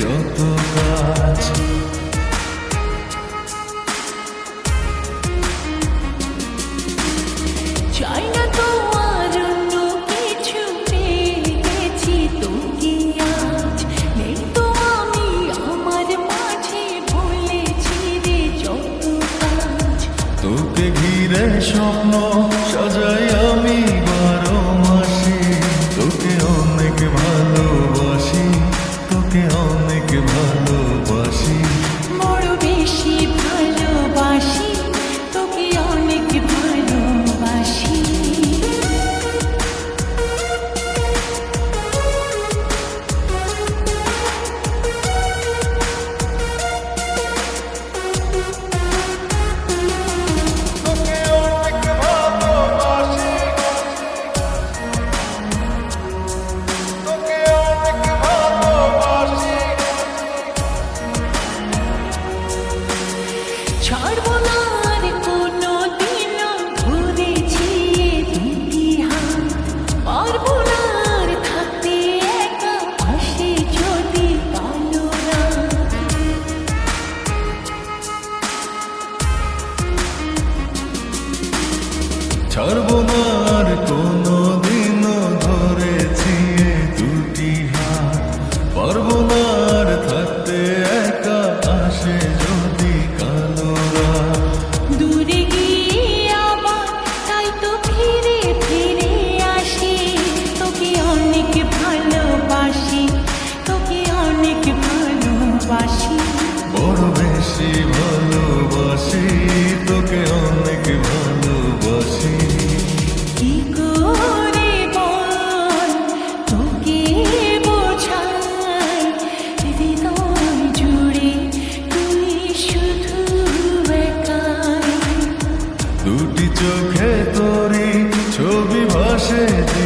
যত কাজ চাই না তোমার অন্য কিছু পেয়েছি তো আমার মাঝে ভুলেছি তোকে ঘিরে স্বপ্ন সাজাই আমি বারো মাসে। তোকে অনেক ভালোবাসি তোকে সর্বনার কোন দিন ধরেছি দুটি হাত। পর্বনার থাকতে একা আসে যদি কালোরা দূরে গিয়ে আবার তাই তো ফিরে সে